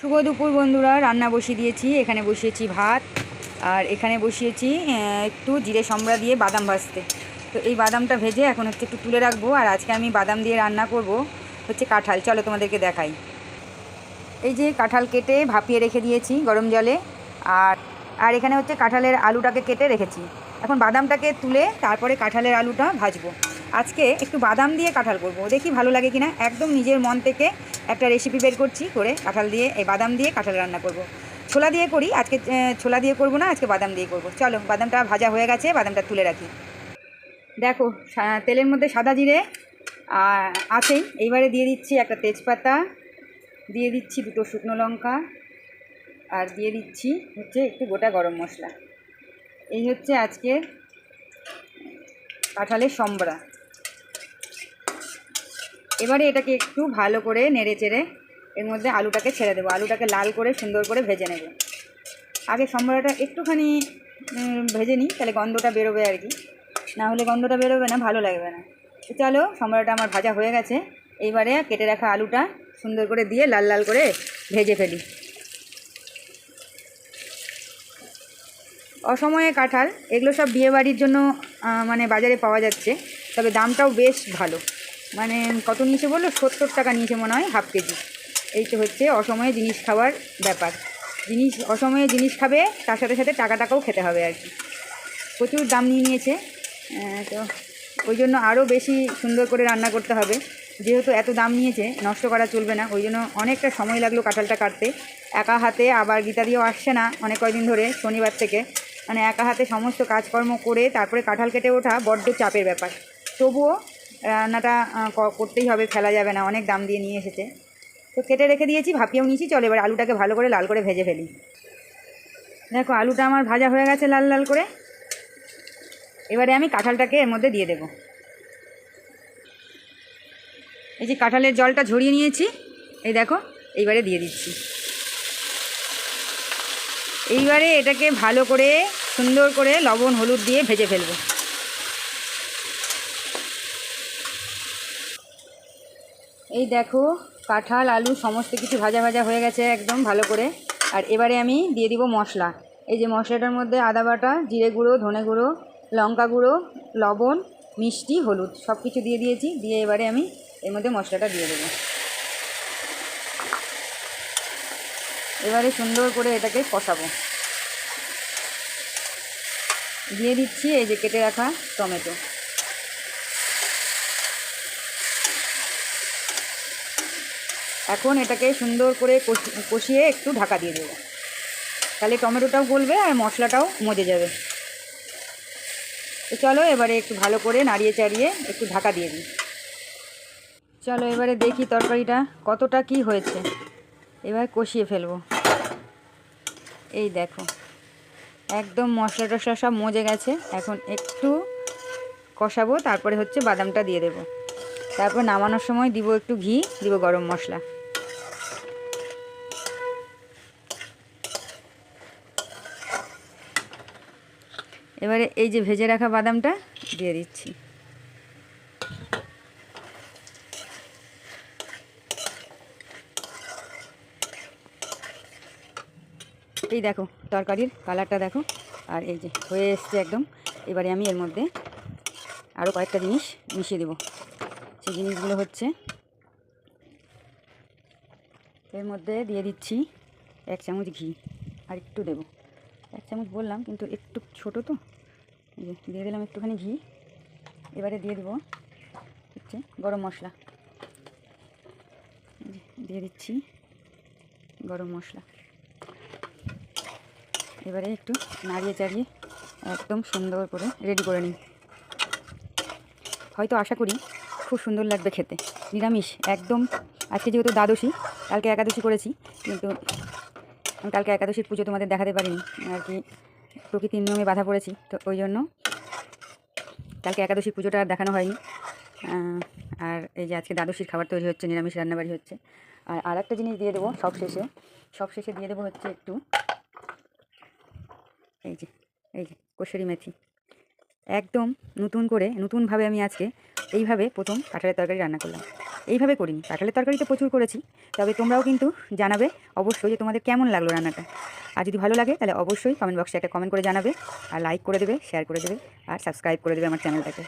শুভ দুপুর বন্ধুরা, রান্না বসিয়ে দিয়েছি, এখানে বসিয়েছি ভাত, আর এখানে বসিয়েছি একটু জিরে সম্বরা দিয়ে বাদাম ভাজতে। তো এই বাদামটা ভেজে এখন হচ্ছে একটু তুলে রাখব, আর আজকে আমি বাদাম দিয়ে রান্না করব হচ্ছে কাঁঠাল। চলো তোমাদেরকে দেখাই। এই যে কাঁঠাল কেটে ভাপিয়ে রেখে দিয়েছি গরম জলে, আর আর এখানে হচ্ছে কাঁঠালের আলুটাকে কেটে রেখেছি। এখন বাদামটাকে তুলে তারপরে কাঁঠালের আলুটা ভাজবো। আজকে একটু বাদাম দিয়ে কাঁঠাল করব। দেখি ভালো লাগে কিনা। একদম নিজের মন থেকে একটা রেসিপি বের করছি করে কাঁঠাল দিয়ে, এই বাদাম দিয়ে কাঁঠাল রান্না করব। ছোলা দিয়ে করি, আজকে ছোলা দিয়ে করব না, আজকে বাদাম দিয়ে করব। চলো, বাদামটা ভাজা হয়ে গেছে, বাদামটা তুলে রাখি। দেখো তেলের মধ্যে সাদা জিরে আছেই এইবারে দিয়ে দিচ্ছি একটা তেজপাতা, দিয়ে দিচ্ছি দুটো শুকনো লঙ্কা, আর দিয়ে দিচ্ছি হচ্ছে একটু গোটা গরম মশলা। এই হচ্ছে আজকে কাঁঠালের সম্বরা। এবারে এটাকে একটু ভালো করে নেড়ে চেড়ে এর মধ্যে আলুটাকে ছেড়ে দেবো। আলুটাকে লাল করে সুন্দর করে ভেজে নেব। আগে সম্বরাটা একটুখানি ভেজে নিই, তাহলে গন্ধটা বেরোবে আর কি। না হলে গন্ধটা বেরোবে না, ভালো লাগবে না। চলো, সম্বরাটা আমার ভাজা হয়ে গেছে। এইবারে কেটে রাখা আলুটা সুন্দর করে দিয়ে লাল লাল করে ভেজে ফেলি। অসময়ে কাঁঠাল, এগুলো সব বিয়েবাড়ির জন্য মানে বাজারে পাওয়া যাচ্ছে। তবে দামটাও বেশ ভালো। মানে কত নিয়েছে বলল সত্তর টাকা নিয়েছে মনে হয় হাফ কেজি। এই তো হচ্ছে অসময়ে জিনিস খাওয়ার ব্যাপার। জিনিস, অসময়ে জিনিস খাবে, তার সাথে সাথে টাকা টাকাও খেতে হবে আর কি। প্রচুর দাম নিয়ে নিয়েছে। তো ওই জন্য আরও বেশি সুন্দর করে রান্না করতে হবে। যেহেতু এত দাম নিয়েছে, নষ্ট করা চলবে না। ওই জন্য অনেকটা সময় লাগল কাঁঠালটা কাটতে। একা হাতে আবার গীতা দিয়েও আসছে না অনেক কয়দিন ধরে, শনিবার থেকে। মানে একা হাতে সমস্ত কাজকর্ম করে তারপরে কাঁঠাল কেটে ওঠা বড্ড চাপের ব্যাপার। তবুও রান্নাটা করতেই হবে, ফেলা যাবে না, অনেক দাম দিয়ে নিয়ে এসেছে। তো কেটে রেখে দিয়েছি, ভাপিয়েও নিয়েছি, চলো এবার আলুটাকে ভালো করে লাল করে ভেজে ফেলি। দেখো, আলুটা আমার ভাজা হয়ে গেছে লাল লাল করে। এবারে আমি কাঁঠালটাকে এর মধ্যে দিয়ে দেবো। এই যে কাঁঠালের জলটা ঝরিয়ে নিয়েছি, এই দেখো, এইবারে দিয়ে দিচ্ছি। এইবারে এটাকে ভালো করে সুন্দর করে লবণ, হলুদ দিয়ে ভেজে ফেলব। এই দেখো, কাঁঠাল, আলু, সমস্ত কিছু ভাজা ভাজা হয়ে গেছে একদম ভালো করে। আর এবারে আমি দিয়ে দিব মশলা। এই যে মশলাটার মধ্যে আদা বাটা, জিরে গুঁড়ো, ধনে গুঁড়ো, লঙ্কা গুঁড়ো, লবণ, মিষ্টি, হলুদ সব কিছু দিয়ে দিয়েছি। দিয়ে এবারে আমি এর মধ্যে মশলাটা দিয়ে দেবো। এবারে সুন্দর করে এটাকে কষাবো। দিয়ে দিচ্ছি এই যে কেটে রাখা টমেটো। এখন এটাকে সুন্দর করে কষি- কষিয়ে একটু ঢাকা দিয়ে দেবো। তাহলে টমেটোটাও গলবে আর মশলাটাও মজে যাবে। তো চলো এবারে একটু ভালো করে নাড়িয়ে চাড়িয়ে একটু ঢাকা দিয়ে দিই। চলো এবারে দেখি তরকারিটা কতটা কি হয়েছে। এবার কষিয়ে ফেলব। এই দেখো, একদম মশলা টশলা সব মজে গেছে। এখন একটু কষাবো, তারপরে হচ্ছে বাদামটা দিয়ে দেবো। তারপর নামানোর সময় দিব একটু ঘি, দিব গরম মশলা। এবারে এই যে ভেজে রাখা বাদামটা দিয়ে দিচ্ছি। এই দেখো, তরকারির কালারটা দেখো, আর এই যে হয়ে এসছে একদম। এবারে আমি এর মধ্যে আরও কয়েকটা জিনিস মিশিয়ে দেবো। সেই জিনিসগুলো হচ্ছে এর মধ্যে দিয়ে দিচ্ছি এক চামচ ঘি, আর একটু দেবো। চামচ বললাম, কিন্তু একটু ছোটো তো। দিয়ে দিলাম একটুখানি ঘি। এবারে দিয়ে দেবো হচ্ছে গরম মশলা। দিয়ে দিচ্ছি গরম মশলা। এবারে একটু নাড়িয়ে চাড়িয়ে একদম সুন্দর করে রেডি করে নিই। হয়তো আশা করি খুব সুন্দর লাগবে খেতে। নিরামিষ, একদম। আজকে যেহেতু দ্বাদশী, কালকে একাদশী করেছি, কিন্তু কালকে একাদশীর পুজো তোমাদের দেখাতে পারিনি, আর কি প্রকৃতির নিয়মে বাধা পড়েছি, তো ওই জন্য কালকে একাদশীর পুজোটা আর দেখানো হয়নি। আর এই যে আজকে দ্বাদশীর খাবার তৈরি হচ্ছে, নিরামিষ রান্নাবাড়ি হচ্ছে। আর আর একটা জিনিস দিয়ে দেবো সব শেষে সব শেষে দিয়ে দেবো হচ্ছে একটু এই যে এই যে কসুরি মেথি। একদম নতুন করে, নতুনভাবে আমি আজকে এইভাবে প্রথম কাঁঠালের তরকারি রান্না করলাম। এইভাবে করিনি। কাঁঠালের তরকারি তো প্রচুর করেছি, তবে তোমরাও কিন্তু জানাবে অবশ্যই যে তোমাদের কেমন লাগল রান্নাটা। আর যদি ভালো লাগে, তাহলে অবশ্যই কমেন্ট বক্সে একটা কমেন্ট করে জানাবে, আর লাইক করে দেবে শেয়ার করে দেবে, আর সাবস্ক্রাইব করে দেবে আমার চ্যানেলটাকে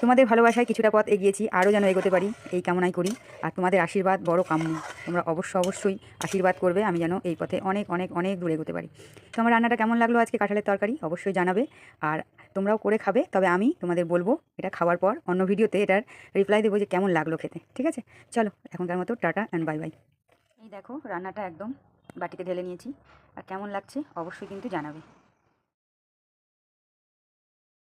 তোমাদের ভালোবাসায় কিছুটা পথ এগিয়েছি, আরও যেন এগোতে পারি, এই কামনাই করি। আর তোমাদের আশীর্বাদ বড় কাম্য। তোমরা অবশ্য অবশ্যই আশীর্বাদ করবে, আমি যেন এই পথে অনেক অনেক অনেক দূরে এগোতে পারি। তো আমার রান্নাটা কেমন লাগল আজকে কাঁঠালের তরকারি? অবশ্যই জানাবে। আর তোমরাও করে খাবে, তবে আমি তোমাদের বলব, এটা খাওয়ার পর অন্য ভিডিওতে এটার রিপ্লাই দেবো যে কেমন লাগল খেতে, ঠিক আছে? চলো, এখনকার মতো টাটা অ্যান্ড বাই বাই এই দেখো, রান্নাটা একদম বাটিতে ঢেলে নিয়েছি। আর কেমন লাগছে অবশ্যই কিন্তু জানাবে।